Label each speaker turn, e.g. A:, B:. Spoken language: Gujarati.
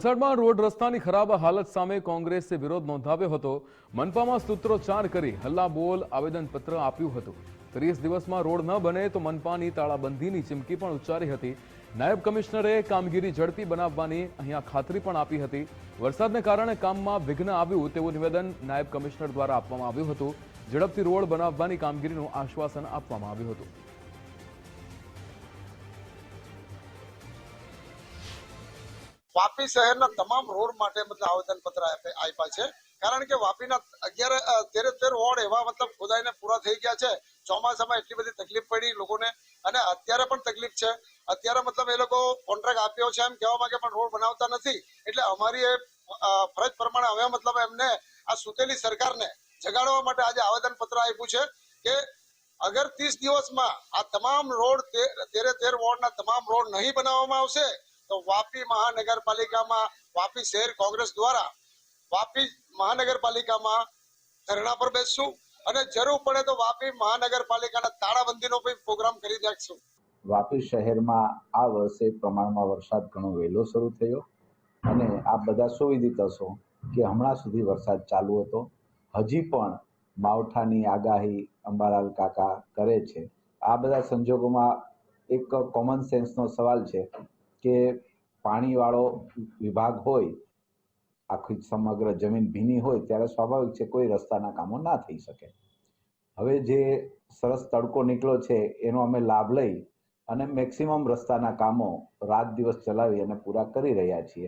A: વલસાડમાં રોડ રસ્તાની ખરાબ હાલત સામે કોંગ્રેસે વિરોધ નોંધાવ્યો હતો. મનપામાં સૂત્રોચ્ચાર કરી હલ્લા બોલ આવેદનપત્ર આપ્યું હતું. ત્રીસ દિવસમાં રોડ ન બને તો મનપાની તાળાબંધીની ચીમકી પણ ઉચ્ચારી હતી. નાયબ કમિશનરે કામગીરી ઝડપી બનાવવાની અહીંયા ખાતરી પણ આપી હતી. વરસાદને કારણે કામમાં વિઘ્ન આવ્યું તેવું નિવેદન નાયબ કમિશનર દ્વારા આપવામાં આવ્યું હતું. ઝડપથી રોડ બનાવવાની કામગીરીનું આશ્વાસન આપવામાં આવ્યું હતું.
B: વાપી શહેરના તમામ રોડ માટે મતલબ આવેદનપત્ર પત્ર આપ્યા છે. કારણ કે વાપીના અગિયાર અ, તેરે તેર વોર્ડ એવા મતલબ ખોદાઈને પૂરા થઈ ગયા છે. ચોમાસામાં એટલી બધી તકલીફ પડી લોકોને. અને અત્યારે પણ તકલીફ છે. અત્યારે મતલબ એ લોકો કોન્ટ્રાક્ટ આપ્યો છે એમ કહેવા માંગે પણ રોડ બનાવતા નથી. એટલે અમારી એ ફરજ પ્રમાણે હવે મતલબ એમને આ સુતેલી સરકારને જગાડવા માટે આજે આવેદનપત્ર આપ્યું છે કે અગર ત્રીસ દિવસમાં આ તમામ રોડ તેરે તેર વોર્ડના તમામ રોડ નહીં બનાવવામાં આવશે તો વાપી મહાનગરપાલિકામાં, વાપી શહેર કોંગ્રેસ દ્વારા વાપી મહાનગરપાલિકામાં ધરણા પર બેસશું અને જરૂર પડે તો વાપી મહાનગરપાલિકાના તાળાબંધીનો પણ પ્રોગ્રામ કરી નાખશું.
C: વાપી શહેરમાં આ વર્ષે પ્રમાણમાં વરસાદ ઘણો વહેલો શરૂ થયો અને આપ બધા સુવિદિત હશો કે હમણાં સુધી વરસાદ ચાલુ હતો. હજી પણ માવઠાની આગાહી અંબાલાલ કાકા કરે છે. આ બધા સંજોગોમાં એક કોમન સેન્સનો સવાલ છે કે પાણીવાળો વિભાગ હોય, આખી સમગ્ર જમીન ભીની હોય, ત્યારે સ્વાભાવિક છે કોઈ રસ્તાના કામો ના થઈ શકે. હવે જે સરસ તડકો નીકળ્યો છે, એનો અમે લાભ લઈ અને મેક્સિમમ રસ્તાના કામો રાત દિવસ ચલાવી અને પૂરા કરી રહ્યા છીએ.